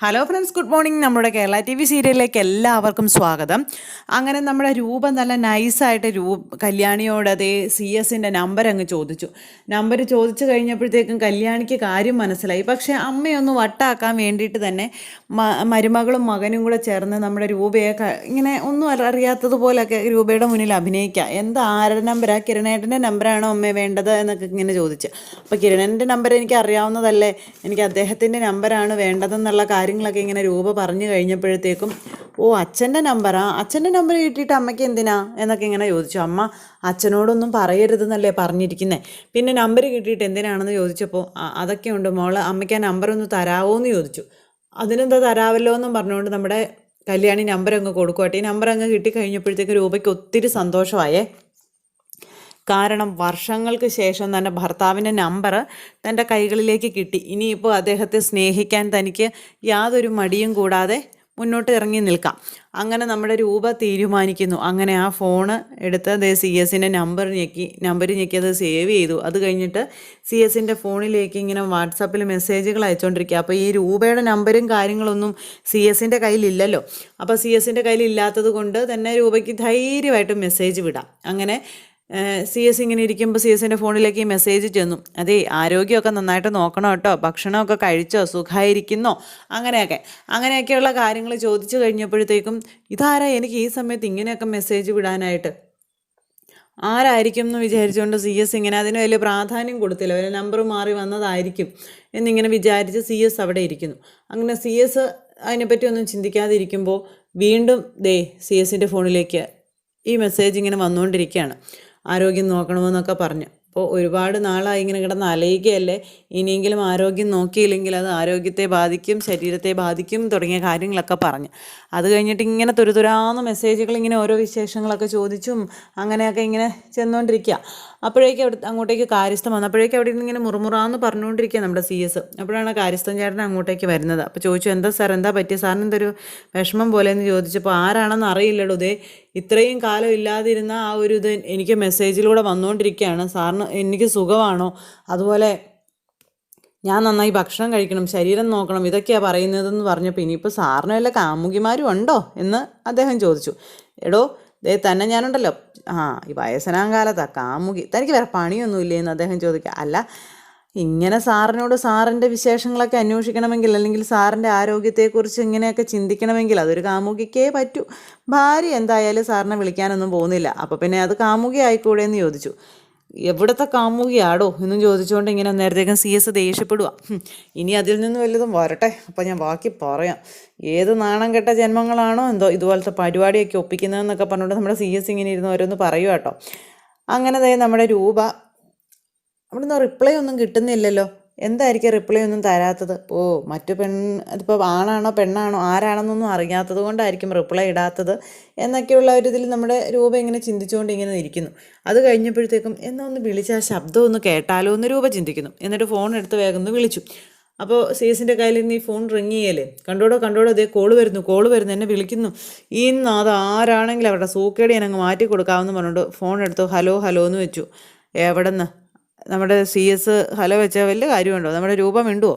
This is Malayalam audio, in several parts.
ഹലോ ഫ്രണ്ട്സ് ഗുഡ് മോർണിംഗ് നമ്മുടെ കേരള ടി വി സീരിയലിലേക്ക് എല്ലാവർക്കും സ്വാഗതം. അങ്ങനെ നമ്മുടെ രൂപ നല്ല നൈസായിട്ട് രൂ കല്യാണിയോട് അതേ സി എസിന്റെ നമ്പർ അങ്ങ് ചോദിച്ചു. നമ്പർ ചോദിച്ചു കഴിഞ്ഞപ്പോഴത്തേക്കും കല്യാണിക്ക് കാര്യം മനസ്സിലായി. പക്ഷേ അമ്മയൊന്ന് വട്ടാക്കാൻ വേണ്ടിയിട്ട് തന്നെ മരുമകളും മകനും കൂടെ ചേർന്ന് നമ്മുടെ രൂപയെ ഇങ്ങനെ ഒന്നും അറി- അറിയാത്തതുപോലൊക്കെ രൂപയുടെ മുന്നിൽ അഭിനയിക്കുക എന്താ ആരുടെ നമ്പരാ കിരണേട്ടന്റെ നമ്പറാണോ അമ്മേ വേണ്ടത് എന്നൊക്കെ ഇങ്ങനെ ചോദിച്ചു. അപ്പോൾ കിരണന്റെ നമ്പർ എനിക്ക് അറിയാവുന്നതല്ലേ? എനിക്ക് അദ്ദേഹത്തിന്റെ നമ്പറാണ് വേണ്ടതെന്നുള്ള കാര്യങ്ങളൊക്കെ ഇങ്ങനെ രൂപ പറഞ്ഞു കഴിഞ്ഞപ്പോഴത്തേക്കും ഓ അച്ഛന്റെ നമ്പറാ? അച്ഛന്റെ നമ്പർ കിട്ടിയിട്ട് അമ്മയ്ക്ക് എന്തിനാ? എന്നൊക്കെ ഇങ്ങനെ ചോദിച്ചു. അമ്മ അച്ഛനോടൊന്നും പറയരുതെന്നല്ലേ പറഞ്ഞിരിക്കുന്നത് പിന്നെ നമ്പർ കിട്ടിയിട്ട് എന്തിനാണെന്ന് ചോദിച്ചപ്പോൾ "ആ, അതൊക്കെ ഉണ്ട് മോൾ അമ്മയ്ക്ക് ആ നമ്പർ ഒന്ന് തരാവോ എന്ന് ചോദിച്ചു. അതിനെന്താ തരാവല്ലോ എന്നും പറഞ്ഞുകൊണ്ട് നമ്മുടെ കല്യാണി നമ്പർ അങ്ങ് കൊടുക്കുവാട്ടെ ഈ നമ്പർ അങ്ങ് കിട്ടിക്കഴിഞ്ഞപ്പോഴത്തേക്ക് രൂപയ്ക്ക് ഒത്തിരി സന്തോഷമായേ. കാരണം വർഷങ്ങൾക്ക് ശേഷം തന്നെ ഭർത്താവിന്റെ നമ്പർ തന്റെ കൈകളിലേക്ക് കിട്ടി. ഇനിയിപ്പോൾ അദ്ദേഹത്തെ സ്നേഹിക്കാൻ തനിക്ക് യാതൊരു മടിയും കൂടാതെ മുന്നോട്ട് ഇറങ്ങി നിൽക്കാം. അങ്ങനെ നമ്മുടെ രൂപ തീരുമാനിക്കുന്നു. അങ്ങനെ ആ ഫോണ് എടുത്ത് അതേ സി എസിന്റെ നമ്പർ ഞെക്കി നമ്പർ ഞെക്കി അത് സേവ് ചെയ്തു. അത് കഴിഞ്ഞിട്ട് സി എസിന്റെ ഫോണിലേക്ക് ഇങ്ങനെ വാട്സാപ്പിൽ മെസ്സേജുകൾ അയച്ചുകൊണ്ടിരിക്കുക. അപ്പോൾ ഈ രൂപയുടെ നമ്പരും കാര്യങ്ങളൊന്നും സി എസിന്റെ കയ്യിലില്ലല്ലോ. അപ്പോൾ സി എസിന്റെ കയ്യിലില്ലാത്തത് കൊണ്ട് തന്നെ രൂപയ്ക്ക് ധൈര്യമായിട്ട് മെസ്സേജ് വിടാം. അങ്ങനെ സി എസ് ഇങ്ങനെ ഇരിക്കുമ്പോൾ സി എസിന്റെ ഫോണിലേക്ക് ഈ മെസ്സേജ് ചെന്നു. അതേ ആരോഗ്യമൊക്കെ നന്നായിട്ട് നോക്കണം കേട്ടോ. ഭക്ഷണമൊക്കെ കഴിച്ചോ? സുഖമായിരിക്കുന്നോ അങ്ങനെയൊക്കെ. അങ്ങനെയൊക്കെയുള്ള കാര്യങ്ങൾ ചോദിച്ചു കഴിഞ്ഞപ്പോഴത്തേക്കും ഇതാരാ എനിക്ക് ഈ സമയത്ത് ഇങ്ങനെയൊക്കെ മെസ്സേജ് വിടാനായിട്ട്? ആരായിരിക്കും? എന്ന് വിചാരിച്ചുകൊണ്ട് സി എസ് ഇങ്ങനെ അതിന് വലിയ പ്രാധാന്യം കൊടുത്തില്ല. വലിയ നമ്പർ മാറി വന്നതായിരിക്കും എന്നിങ്ങനെ വിചാരിച്ച് സി എസ് അവിടെ ഇരിക്കുന്നു. അങ്ങനെ സി എസ് അതിനെപ്പറ്റി ഒന്നും ചിന്തിക്കാതിരിക്കുമ്പോൾ വീണ്ടും ദേ സി എസിന്റെ ഫോണിലേക്ക് ഈ മെസ്സേജ് ഇങ്ങനെ വന്നുകൊണ്ടിരിക്കുകയാണ്. ആരോഗ്യം നോക്കണമെന്നൊക്കെ പറഞ്ഞു. അപ്പോൾ ഒരുപാട് നാളായി ഇങ്ങനെ കിടന്ന് അലയുകയല്ലേ? ഇനിയെങ്കിലും ആരോഗ്യം നോക്കിയില്ലെങ്കിൽ അത് ആരോഗ്യത്തെ ബാധിക്കും ശരീരത്തെ ബാധിക്കും തുടങ്ങിയ കാര്യങ്ങളൊക്കെ പറഞ്ഞു. അത് കഴിഞ്ഞിട്ട് ഇങ്ങനെ തുരുതുരാന്ന് മെസ്സേജുകൾ ഇങ്ങനെ ഓരോ വിശേഷങ്ങളൊക്കെ ചോദിച്ചും അങ്ങനെയൊക്കെ ഇങ്ങനെ ചെന്നുകൊണ്ടിരിക്കുക അപ്പോഴേക്കും അവിടെ അങ്ങോട്ടേക്ക് കാര്യസ്ഥം വന്നപ്പോഴേക്കും അവിടെ ഇങ്ങനെ മുറുമുറാന്ന് പറഞ്ഞുകൊണ്ടിരിക്കുക നമ്മുടെ സി എസ് അപ്പോഴാണ് കാര്യസ്ഥൻ ചേട്ടൻ അങ്ങോട്ടേക്ക് വരുന്നത്. അപ്പോൾ ചോദിച്ചു എന്താ സാർ എന്താ പറ്റിയ? സാറിന് എന്തൊരു വിഷമം പോലെ എന്ന് ചോദിച്ചപ്പോൾ ആരാണെന്ന് അറിയില്ലടോ ദേ. ഇത്രയും കാലം ഇല്ലാതിരുന്ന ആ ഒരു ഇത് എനിക്ക് മെസ്സേജിലൂടെ വന്നുകൊണ്ടിരിക്കുകയാണ്. സാറിന് എനിക്ക് സുഖമാണോ? അതുപോലെ ഞാൻ നന്നായി ഭക്ഷണം കഴിക്കണം ശരീരം നോക്കണം ഇതൊക്കെയാണ് പറയുന്നതെന്ന് പറഞ്ഞപ്പോൾ ഇനിയിപ്പോൾ സാറിന് വല്ല കാമുകിമാരും ഉണ്ടോ എന്ന് അദ്ദേഹം ചോദിച്ചു. എടോ ദേ തന്നെ ഞാനുണ്ടല്ലോ. ആ ഈ വയസ്സനാം കാലത്താണ് കാമുകി. തനിക്ക് വേറെ പണിയൊന്നുമില്ലേ എന്ന് അദ്ദേഹം ചോദിക്കുക. അല്ല ഇങ്ങനെ സാറിനോട് സാറിന്റെ വിശേഷങ്ങളൊക്കെ അന്വേഷിക്കണമെങ്കിൽ അല്ലെങ്കിൽ സാറിന്റെ ആരോഗ്യത്തെക്കുറിച്ച് ഇങ്ങനെയൊക്കെ ചിന്തിക്കണമെങ്കിൽ അതൊരു കാമുകിക്കേ പറ്റൂ. ഭാര്യ എന്തായാലും സാറിനെ വിളിക്കാനൊന്നും പോകുന്നില്ല. അപ്പോൾ പിന്നെ അത് കാമുകി ആയിക്കൂടെ എന്ന് ചോദിച്ചു. എവിടത്തെ കാമുകിയാടോ എന്നും ചോദിച്ചുകൊണ്ട് ഇങ്ങനെ നേരത്തേക്കും സി എസ് ദേഷ്യപ്പെടുക ഇനി അതിൽ നിന്ന് വല്ലതും വരട്ടെ. അപ്പം ഞാൻ ബാക്കി പറയാം. ഏത് നാണം കെട്ട ജന്മങ്ങളാണോ എന്തോ ഇതുപോലത്തെ പരിപാടിയൊക്കെ ഒപ്പിക്കുന്നതെന്നൊക്കെ പറഞ്ഞുകൊണ്ട് നമ്മുടെ സി എസ് ഇങ്ങനെ ഇരുന്ന് ഓരോന്ന് പറയുക കേട്ടോ. അങ്ങനെ നമ്മുടെ രൂപ അവിടുന്ന് റിപ്ലൈ ഒന്നും കിട്ടുന്നില്ലല്ലോ. എന്തായിരിക്കും റിപ്ലൈ ഒന്നും തരാത്തത്? ഓ മറ്റു പെൺ അതിപ്പോൾ ആണാണോ പെണ്ണാണോ ആരാണെന്നൊന്നും അറിയാത്തത് കൊണ്ടായിരിക്കും റിപ്ലൈ ഇടാത്തത് എന്നൊക്കെയുള്ള ഒരു ഇതിൽ നമ്മുടെ രൂപ ഇങ്ങനെ ചിന്തിച്ചുകൊണ്ട് ഇങ്ങനെ ഇരിക്കുന്നു അത് കഴിഞ്ഞപ്പോഴത്തേക്കും എന്നാ ഒന്ന് വിളിച്ച് ആ ശബ്ദം ഒന്ന് കേട്ടാലോ എന്ന് രൂപ ചിന്തിക്കുന്നു. എന്നിട്ട് ഫോൺ എടുത്ത് വേഗം ഒന്ന് വിളിച്ചു. അപ്പോൾ സി എസിന്റെ കയ്യിൽ നിന്ന് ഈ ഫോൺ റിങ് ചെയ്യല്ലേ കണ്ടോടോ കണ്ടോടോ അതേ കോൾ വരുന്നു കോൾ വരുന്നു എന്നെ വിളിക്കുന്നു. ഇന്ന് അത് ആരാണെങ്കിലും അവരുടെ സൂക്കേടി ഞാൻ മാറ്റി കൊടുക്കാമെന്ന് പറഞ്ഞുകൊണ്ട് ഫോൺ എടുത്തു ഹലോ ഹലോ എന്ന് വെച്ചു. എവിടെന്ന്? നമ്മുടെ സി എസ് ഹലോ വെച്ചാൽ വലിയ കാര്യമുണ്ടോ? നമ്മുടെ രൂപ മിണ്ടുവോ.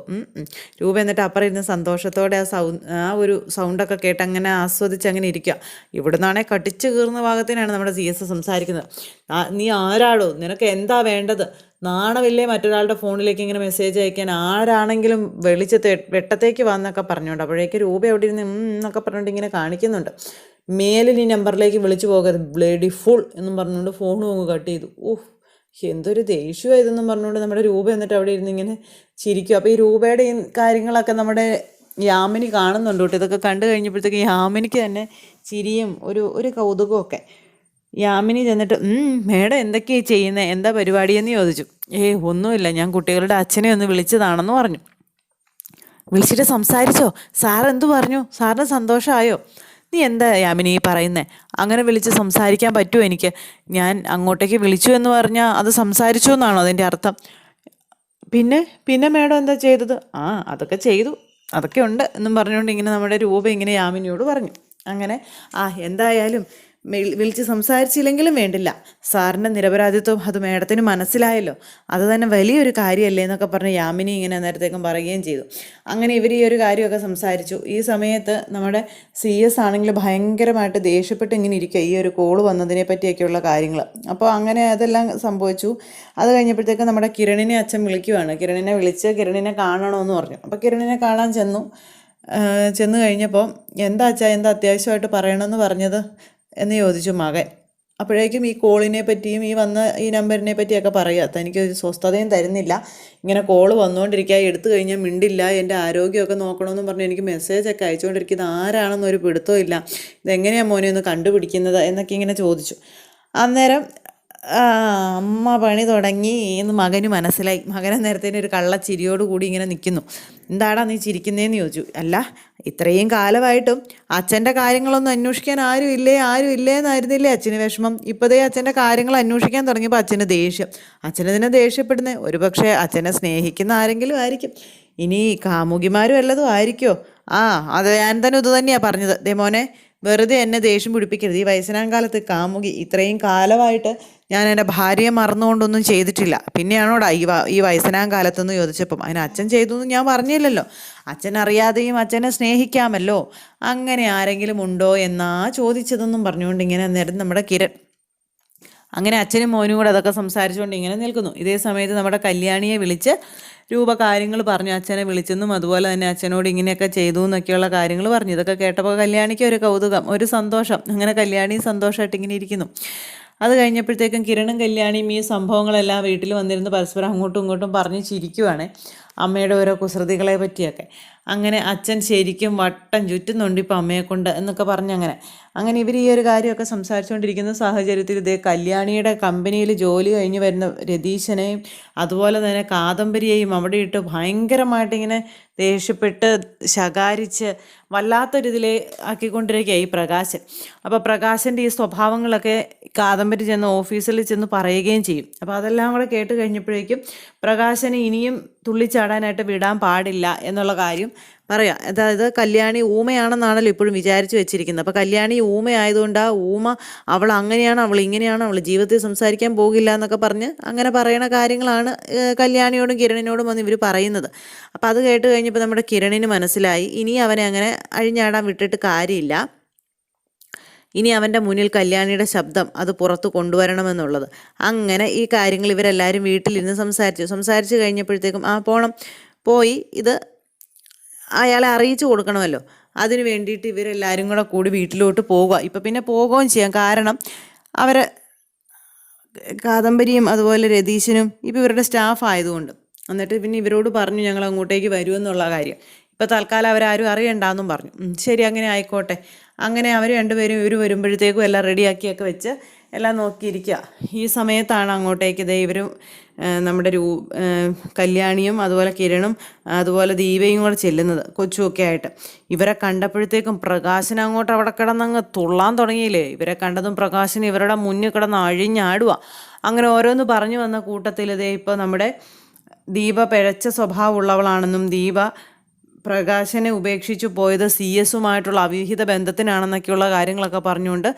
രൂപ എന്നിട്ട് അപ്പുറം ഇരുന്ന് സന്തോഷത്തോടെ ആ സൗ ആ ഒരു സൗണ്ടൊക്കെ കേട്ട് അങ്ങനെ ആസ്വദിച്ച് അങ്ങനെ ഇരിക്കുക ഇവിടുന്നാണെ കടിച്ചു കീർന്ന ഭാഗത്തിനാണ് നമ്മുടെ സി എസ് സംസാരിക്കുന്നത്. നീ ആരാടോ? നിനക്ക് എന്താ വേണ്ടത്? നാണമില്ലേ മറ്റൊരാളുടെ ഫോണിലേക്ക് ഇങ്ങനെ മെസ്സേജ് അയക്കാൻ? ആരാണെങ്കിലും വെളിച്ചത്തെ വെട്ടത്തേക്ക് വന്നൊക്കെ പറഞ്ഞുകൊണ്ട് അപ്പോഴേക്ക് രൂപ എവിടെ ഇരുന്ന് എന്നൊക്കെ പറഞ്ഞുകൊണ്ട് ഇങ്ങനെ കാണിക്കുന്നുണ്ട്. മേലിൽ ഈ നമ്പറിലേക്ക് വിളിച്ചു പോകരുത്. ബ്ലേഡി ഫുൾ എന്നും പറഞ്ഞുകൊണ്ട് ഫോണും അങ്ങ് കട്ട് ചെയ്തു. ഊഹ് എന്തൊരു ദേഷ്യമായതെന്നും പറഞ്ഞുകൊണ്ട് നമ്മുടെ രൂപ എന്നിട്ട് അവിടെ ഇരുന്ന് ഇങ്ങനെ ചിരിക്കും. അപ്പോൾ ഈ രൂപയുടെ ഈ കാര്യങ്ങളൊക്കെ നമ്മുടെ യാമിനി കാണുന്നുണ്ട് കേട്ടോ. ഇതൊക്കെ കണ്ടു കഴിഞ്ഞപ്പോഴത്തേക്ക് യാമിനിക്ക് തന്നെ ചിരിയും ഒരു ഒരു കൗതുകവും ഒക്കെ യാമിനി ചെന്നിട്ട് "ഉം, മേഡം എന്തൊക്കെയാണ് ചെയ്യുന്നത് എന്താ പരിപാടിയെന്ന് ചോദിച്ചു. ഏയ് ഒന്നുമില്ല. ഞാൻ കുട്ടികളുടെ അച്ഛനെ ഒന്ന് വിളിച്ചതാണെന്ന് പറഞ്ഞു. വിളിച്ചിട്ട് സംസാരിച്ചോ? സാർ എന്തു പറഞ്ഞു? സാറിന് സന്തോഷമായോ? നീ എന്താ യാമിനി പറയുന്നേ? അങ്ങനെ വിളിച്ച് സംസാരിക്കാൻ പറ്റുമോ എനിക്ക്? ഞാൻ അങ്ങോട്ടേക്ക് വിളിച്ചു എന്ന് പറഞ്ഞാൽ അത് സംസാരിച്ചു എന്നാണോ അതിന്റെ അർത്ഥം? പിന്നെ പിന്നെ മേഡം എന്താ ചെയ്തത്? ആ അതൊക്കെ ചെയ്തു. അതൊക്കെ ഉണ്ട് എന്നും പറഞ്ഞുകൊണ്ട് ഇങ്ങനെ നമ്മുടെ രൂപ ഇങ്ങനെ യാമിനിയോട് പറഞ്ഞു. അങ്ങനെ ആ എന്തായാലും വിളിച്ച് സംസാരിച്ചില്ലെങ്കിലും വേണ്ടില്ല. സാറിന്റെ നിരപരാധിത്വം അത് മേഡത്തിന് മനസ്സിലായല്ലോ. അത് തന്നെ വലിയൊരു കാര്യമല്ലേ എന്നൊക്കെ പറഞ്ഞ് യാമിനി ഇങ്ങനെ നേരത്തേക്കും പറയുകയും ചെയ്തു. അങ്ങനെ ഇവർ ഈ ഒരു കാര്യമൊക്കെ സംസാരിച്ചു. ഈ സമയത്ത് നമ്മുടെ സി എസ് ആണെങ്കിൽ ഭയങ്കരമായിട്ട് ദേഷ്യപ്പെട്ട് ഇങ്ങനെ ഇരിക്കുക. ഈ ഒരു കോൾ വന്നതിനെ പറ്റിയൊക്കെയുള്ള കാര്യങ്ങൾ അപ്പോൾ അങ്ങനെ അതെല്ലാം സംഭവിച്ചു. അത് കഴിഞ്ഞപ്പോഴത്തേക്ക് നമ്മുടെ കിരണിനെ അച്ഛൻ വിളിക്കുവാണ്. കിരണിനെ വിളിച്ച് കിരണിനെ കാണണമെന്ന് പറഞ്ഞു. അപ്പോൾ കിരണിനെ കാണാൻ ചെന്നു. ചെന്ന് കഴിഞ്ഞപ്പോൾ എന്താ അച്ഛാ എന്താ അത്യാവശ്യമായിട്ട് പറയണമെന്ന് പറഞ്ഞത്? എന്ന് ചോദിച്ചു മകൻ. അപ്പോഴേക്കും ഈ കോളിനെ പറ്റിയും ഈ വന്ന ഈ നമ്പറിനെ പറ്റിയൊക്കെ പറയുക. തനിക്കൊരു സ്വസ്ഥതയും തരുന്നില്ല. ഇങ്ങനെ കോൾ വന്നുകൊണ്ടിരിക്കുക. എടുത്തു കഴിഞ്ഞാൽ മിണ്ടില്ല. എന്റെ ആരോഗ്യമൊക്കെ നോക്കണമെന്നും പറഞ്ഞ് എനിക്ക് മെസ്സേജൊക്കെ അയച്ചുകൊണ്ടിരിക്കുന്നത് ആരാണെന്നൊരു പിടുത്തവും ഇല്ല. ഇതെങ്ങനെയാണ് മോനെ ഒന്ന് കണ്ടുപിടിക്കുന്നത്? എന്നൊക്കെ ഇങ്ങനെ ചോദിച്ചു. അന്നേരം അമ്മ പണി തുടങ്ങി എന്ന് മകന് മനസ്സിലായി. മകനെ നേരത്തേന് ഒരു കള്ളച്ചിരിയോട് കൂടി ഇങ്ങനെ നിൽക്കുന്നു എന്താടാ നീ ചിരിക്കുന്നതെന്ന് ചോദിച്ചു. അല്ല ഇത്രയും കാലമായിട്ടും അച്ഛന്റെ കാര്യങ്ങളൊന്നും അന്വേഷിക്കാൻ ആരും ഇല്ലേ? ആരും ഇല്ലേ എന്നായിരുന്നില്ലേ അച്ഛന് വിഷമം? ഇപ്പോഴേ അച്ഛന്റെ കാര്യങ്ങൾ അന്വേഷിക്കാൻ തുടങ്ങിയപ്പോൾ അച്ഛന് ദേഷ്യം. അച്ഛനതിനെ ദേഷ്യപ്പെടുന്നത് ഒരു പക്ഷേ അച്ഛനെ സ്നേഹിക്കുന്ന ആരെങ്കിലും ആയിരിക്കും. ഇനി കാമുകിമാരും വല്ലതും ആയിരിക്കുമോ ആ അത് ഞാൻ തന്നെ ഇത് തന്നെയാണ് പറഞ്ഞത്. ദേ മോനെ വെറുതെ എന്നെ ദേഷ്യം പിടിപ്പിക്കരുത്. ഈ വയസ്സനാം കാലത്ത് കാമുകി ഇത്രയും കാലമായിട്ട് ഞാൻ എന്റെ ഭാര്യയെ മറന്നുകൊണ്ടൊന്നും ചെയ്തിട്ടില്ല. പിന്നെയാണോടാ ഈ ഈ വയസ്സനാം കാലത്തെന്ന് ചോദിച്ചപ്പം അതിന് അച്ഛൻ ചെയ്തു എന്ന് ഞാൻ പറഞ്ഞില്ലല്ലോ. അച്ഛൻ അറിയാതെയും അച്ഛനെ സ്നേഹിക്കാമല്ലോ. അങ്ങനെ ആരെങ്കിലും ഉണ്ടോ എന്നാ ചോദിച്ചതെന്നും പറഞ്ഞുകൊണ്ട് ഇങ്ങനെ നേരം നമ്മുടെ കിരൺ അങ്ങനെ അച്ഛനും മോനും കൂടെ അതൊക്കെ സംസാരിച്ചുകൊണ്ട് ഇങ്ങനെ നിൽക്കുന്നു. ഇതേ സമയത്ത് നമ്മുടെ കല്യാണിയെ വിളിച്ച് രൂപ കാര്യങ്ങൾ പറഞ്ഞു. അച്ഛനെ വിളിച്ചെന്നും അതുപോലെ തന്നെ അച്ഛനോട് ഇങ്ങനെയൊക്കെ ചെയ്തു എന്നൊക്കെയുള്ള കാര്യങ്ങൾ പറഞ്ഞു. ഇതൊക്കെ കേട്ടപ്പോൾ കല്യാണിക്ക് ഒരു കൗതുകം ഒരു സന്തോഷം. അങ്ങനെ കല്യാണി സന്തോഷമായിട്ട് ഇങ്ങനെ ഇരിക്കുന്നു. അത് കഴിഞ്ഞപ്പോഴത്തേക്കും കിരണും കല്യാണിയും ഈ സംഭവങ്ങളെല്ലാം വീട്ടിൽ വന്നിരുന്ന് പരസ്പരം അങ്ങോട്ടും ഇങ്ങോട്ടും പറഞ്ഞ് ചിരിക്കുവാണ് അമ്മയുടെ ഓരോ കുസൃതികളെ പറ്റിയൊക്കെ. അങ്ങനെ അച്ഛൻ ശരിക്കും വട്ടം ചുറ്റുന്നുണ്ട് ഇപ്പം അമ്മയെ കൊണ്ട് എന്നൊക്കെ പറഞ്ഞ് അങ്ങനെ. അങ്ങനെ ഇവർ ഈ ഒരു കാര്യമൊക്കെ സംസാരിച്ചുകൊണ്ടിരിക്കുന്ന സാഹചര്യത്തിൽ ഇതേ കല്യാണിയുടെ കമ്പനിയിൽ ജോലി കഴിഞ്ഞ് വരുന്ന രതീശനെയും അതുപോലെ തന്നെ കാദംബരിയെയും അവിടെ ഇട്ട് ഭയങ്കരമായിട്ടിങ്ങനെ ദേഷ്യപ്പെട്ട് ശകാരിച്ച് വല്ലാത്തൊരിതിലേ ആക്കിക്കൊണ്ടിരിക്കുക ഈ പ്രകാശൻ. അപ്പോൾ പ്രകാശന്റെ ഈ സ്വഭാവങ്ങളൊക്കെ കാദംബരി ചെന്ന് ഓഫീസിൽ ചെന്ന് പറയുകയും ചെയ്യും. അപ്പോൾ അതെല്ലാം കൂടെ കേട്ട് കഴിഞ്ഞപ്പോഴേക്കും പ്രകാശനെ ഇനിയും തുള്ളിച്ചാടാനായിട്ട് വിടാൻ പാടില്ല എന്നുള്ള കാര്യം പറയാം. അതായത് കല്യാണി ഊമയാണെന്നാണല്ലോ ഇപ്പോഴും വിചാരിച്ചു വെച്ചിരിക്കുന്നത്. അപ്പോൾ കല്യാണി ഊമയായതുകൊണ്ട് ആ ഊമ അവൾ അങ്ങനെയാണ് അവൾ ഇങ്ങനെയാണ് അവൾ ജീവിതത്തിൽ സംസാരിക്കാൻ പോകില്ല എന്നൊക്കെ പറഞ്ഞ് അങ്ങനെ പറയണ കാര്യങ്ങളാണ് കല്യാണിയോടും കിരണിനോടും വന്ന് ഇവർ പറയുന്നത്. അപ്പോൾ അത് കേട്ട് കഴിഞ്ഞപ്പോൾ നമ്മുടെ കിരണിന് മനസ്സിലായി. ഇനി അവനെ അങ്ങനെ അഴിഞ്ഞാടാൻ വിട്ടിട്ട് കാര്യമില്ല. ഇനി അവന്റെ മുന്നിൽ കല്യാണിയുടെ ശബ്ദം അത് പുറത്ത് കൊണ്ടുവരണമെന്നുള്ളത്. അങ്ങനെ ഈ കാര്യങ്ങൾ ഇവരെല്ലാവരും വീട്ടിലിരുന്ന് സംസാരിച്ചു. സംസാരിച്ച് കഴിഞ്ഞപ്പോഴത്തേക്കും ആ പോണം. പോയി. ഇത് അയാളെ അറിയിച്ചു കൊടുക്കണമല്ലോ. അതിന് വേണ്ടിയിട്ട് ഇവരെല്ലാവരും കൂടെ കൂടി വീട്ടിലോട്ട് പോകുക. ഇപ്പം പിന്നെ പോകുകയും ചെയ്യാം. കാരണം അവരെ കാദംബരിയും അതുപോലെ രതീശനും ഇപ്പം ഇവരുടെ സ്റ്റാഫ് ആയതുകൊണ്ട്. എന്നിട്ട് പിന്നെ ഇവരോട് പറഞ്ഞു ഞങ്ങൾ അങ്ങോട്ടേക്ക് വരുമെന്നുള്ള കാര്യം. ഇപ്പം തൽക്കാലം അവരാരും അറിയണ്ടെന്നും പറഞ്ഞു. ശരി അങ്ങനെ ആയിക്കോട്ടെ. അങ്ങനെ അവർ രണ്ടുപേരും ഇവർ വരുമ്പോഴത്തേക്കും എല്ലാം റെഡിയാക്കിയൊക്കെ വെച്ച് എല്ലാം നോക്കിയിരിക്കുക. ഈ സമയത്താണ് അങ്ങോട്ടേക്ക് ഇതേ ഇവരും നമ്മുടെ രൂ കല്യാണിയും അതുപോലെ കിരണും അതുപോലെ ദീപയും കൂടെ ചെല്ലുന്നത് കൊച്ചുമൊക്കെ ആയിട്ട്. ഇവരെ കണ്ടപ്പോഴത്തേക്കും പ്രകാശൻ അങ്ങോട്ട് അവിടെ കിടന്നങ്ങ് തുള്ളാൻ തുടങ്ങിയില്ലേ? ഇവരെ കണ്ടതും പ്രകാശൻ ഇവരുടെ മുന്നിൽ കിടന്ന് അഴിഞ്ഞാടുക അങ്ങനെ ഓരോന്ന് പറഞ്ഞു വന്ന കൂട്ടത്തിൽ ഇതേ ഇപ്പോൾ നമ്മുടെ ദീപ പിഴച്ച സ്വഭാവമുള്ളവളാണെന്നും ദീപ പ്രകാശനെ ഉപേക്ഷിച്ചു പോയത് സി എസുമായിട്ടുള്ള അവിഹിത ബന്ധത്തിനാണെന്നൊക്കെയുള്ള കാര്യങ്ങളൊക്കെ പറഞ്ഞുകൊണ്ട്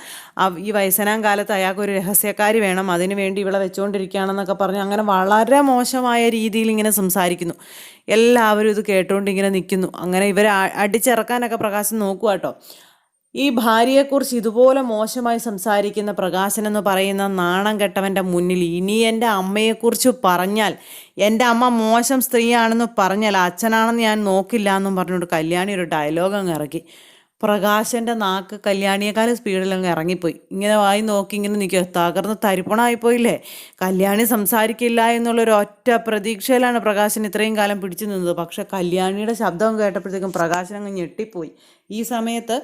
ഈ വയസ്സനാം കാലത്ത് അയാൾക്കൊരു രഹസ്യക്കാരി വേണം. അതിനുവേണ്ടി ഇവിടെ വെച്ചുകൊണ്ടിരിക്കുകയാണെന്നൊക്കെ പറഞ്ഞ് അങ്ങനെ വളരെ മോശമായ രീതിയിൽ ഇങ്ങനെ സംസാരിക്കുന്നു. എല്ലാവരും ഇത് കേട്ടുകൊണ്ട് ഇങ്ങനെ നിൽക്കുന്നു അങ്ങനെ ഇവരെ അടിച്ചിറക്കാനൊക്കെ പ്രകാശം നോക്കുക കേട്ടോ ഈ ഭാര്യയെക്കുറിച്ച് ഇതുപോലെ മോശമായി സംസാരിക്കുന്ന പ്രകാശൻ എന്ന് പറയുന്ന നാണം കെട്ടവന്റെ മുന്നിൽ ഇനി എന്റെ അമ്മയെക്കുറിച്ച് പറഞ്ഞാൽ എന്റെ അമ്മ മോശം സ്ത്രീയാണെന്ന് പറഞ്ഞാൽ അച്ഛനാണെന്ന് ഞാൻ നോക്കില്ല എന്നും പറഞ്ഞുകൊണ്ട് കല്യാണി ഒരു ഡയലോഗ് അങ്ങ് ഇറക്കി. പ്രകാശന്റെ നാക്ക് കല്യാണിയേക്കാൾ സ്പീഡിൽ അങ്ങ് ഇറങ്ങിപ്പോയി. ഇങ്ങനെ വായി നോക്കി ഇങ്ങനെ നിൽക്കുക. തകർന്ന് തരിപ്പണമായിപ്പോയില്ലേ കല്യാണി സംസാരിക്കില്ല എന്നുള്ളൊരു ഒറ്റ പ്രതീക്ഷയിലാണ് പ്രകാശൻ ഇത്രയും കാലം പിടിച്ചു നിന്നത്. പക്ഷേ കല്യാണിയുടെ ശബ്ദം കേട്ടപ്പോഴത്തേക്കും പ്രകാശൻ അങ്ങ് ഞെട്ടിപ്പോയി. ഈ സമയത്ത്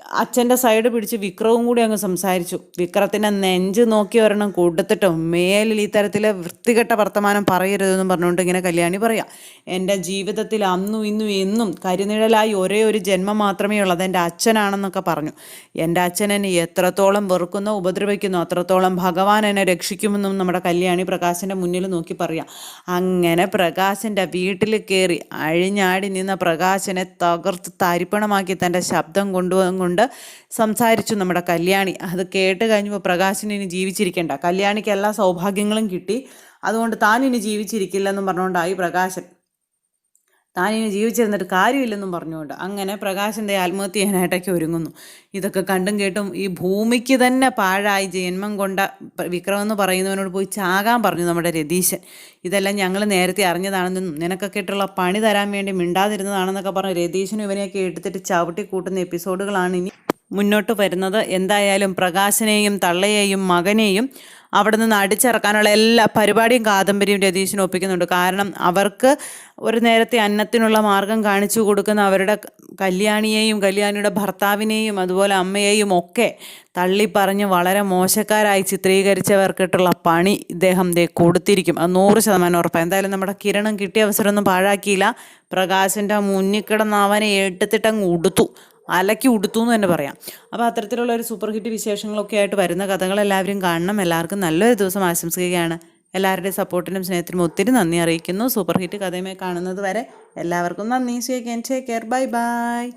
അച്ഛന്റെ സൈഡ് പിടിച്ച് വിക്രവും കൂടി അങ്ങ് സംസാരിച്ചു. വിക്രത്തിന്റെ നെഞ്ച് നോക്കി ഒരെണ്ണം കൊടുത്തിട്ടും മേലിൽ ഈ തരത്തിലെ വൃത്തികെട്ട വർത്തമാനം പറയരുതെന്നും പറഞ്ഞുകൊണ്ട് ഇങ്ങനെ കല്യാണി പറയാം. എന്റെ ജീവിതത്തിൽ അന്നും ഇന്നും എന്നും കരിനിഴലായി ഒരേ ഒരു ജന്മം മാത്രമേ ഉള്ളൂ. അതെന്റെ അച്ഛനാണെന്നൊക്കെ പറഞ്ഞു. എന്റെ അച്ഛൻ എന്നെ എത്രത്തോളം വെറുക്കുന്നോ ഉപദ്രവിക്കുന്നോ അത്രത്തോളം ഭഗവാൻ എന്നെ രക്ഷിക്കുമെന്നും നമ്മുടെ കല്യാണി പ്രകാശന്റെ മുന്നിൽ നോക്കി പറയാം. അങ്ങനെ പ്രകാശന്റെ വീട്ടിൽ കയറി അഴിഞ്ഞാടി നിന്ന പ്രകാശനെ തകർത്ത് തരിപ്പണമാക്കി തന്റെ ശബ്ദം കൊണ്ടുവന്നുകൊണ്ട് കൊണ്ട് സംസാരിച്ചു നമ്മുടെ കല്യാണി. അത് കേട്ട് കഴിഞ്ഞപ്പോൾ പ്രകാശിന് ഇനി ജീവിച്ചിരിക്കേണ്ട. കല്യാണിക്ക് എല്ലാ സൗഭാഗ്യങ്ങളും കിട്ടി. അതുകൊണ്ട് താൻ ഇനി ജീവിച്ചിരിക്കില്ലെന്നും പറഞ്ഞുകൊണ്ടായി പ്രകാശൻ. താൻ ഇനി ജീവിച്ചിരുന്നിട്ട് കാര്യമില്ലെന്നും പറഞ്ഞുകൊണ്ട് അങ്ങനെ പ്രകാശിന്റെ ആത്മഹത്യ ചെയ്യാനായിട്ടൊക്കെ ഒരുങ്ങുന്നു. ഇതൊക്കെ കണ്ടും കേട്ടും ഈ ഭൂമിക്ക് തന്നെ പാഴായി ജന്മം കൊണ്ട വിക്രമം വിക്രം എന്ന് പറയുന്നവനോട് പോയി ചാകാൻ പറഞ്ഞു നമ്മുടെ രതീശൻ. ഇതെല്ലാം ഞങ്ങൾ നേരത്തെ അറിഞ്ഞതാണെന്നും നിനക്കൊക്കെ ഇട്ടുള്ള പണി തരാൻ വേണ്ടി മിണ്ടാതിരുന്നതാണെന്നൊക്കെ പറഞ്ഞ് രതീശനും ഇവനെയൊക്കെ എടുത്തിട്ട് ചവിട്ടി കൂട്ടുന്ന എപ്പിസോഡുകളാണ് ഇനി മുന്നോട്ട് വരുന്നത്. എന്തായാലും പ്രകാശനെയും തള്ളയെയും മകനെയും അവിടെ നിന്ന് അടിച്ചിറക്കാനുള്ള എല്ലാ പരിപാടിയും കാദംബരിയും രതീശിനും ഒപ്പിക്കുന്നുണ്ട്. കാരണം അവർക്ക് ഒരു നേരത്തെ അന്നത്തിനുള്ള മാർഗം കാണിച്ചു കൊടുക്കുന്ന അവരുടെ കല്യാണിയെയും കല്യാണിയുടെ ഭർത്താവിനെയും അതുപോലെ അമ്മയെയും ഒക്കെ തള്ളിപ്പറഞ്ഞ് വളരെ മോശക്കാരായി ചിത്രീകരിച്ചവർക്കിട്ടുള്ള പണി ഇദ്ദേഹം ദേ കൊടുത്തിരിക്കും. അത് നൂറ് ശതമാനം ഉറപ്പാണ് എന്തായാലും നമ്മുടെ കിരണം കിട്ടിയ അവസരമൊന്നും പാഴാക്കിയില്ല. പ്രകാശിന്റെ മുന്നിൽ കിടന്ന് അവനെ എടുത്തിട്ടങ്ങ് ഉടുത്തു. അലക്കി ഉടുത്തു എന്ന് തന്നെ പറയാം. അപ്പോൾ അത്തരത്തിലുള്ള ഒരു സൂപ്പർ ഹിറ്റ് വിശേഷങ്ങളൊക്കെ ആയിട്ട് വരുന്ന കഥകൾ എല്ലാവരും കാണണം. എല്ലാവർക്കും നല്ലൊരു ദിവസം ആശംസിക്കുകയാണ്. എല്ലാവരുടെയും സപ്പോർട്ടിനും സ്നേഹത്തിനും ഒത്തിരി നന്ദി അറിയിക്കുന്നു. സൂപ്പർ ഹിറ്റ് കഥയുമായി കാണുന്നത് വരെ എല്ലാവർക്കും നന്ദി. സ്വീകരിക്കാൻ ടേക്ക് കെയർ ബൈ ബൈ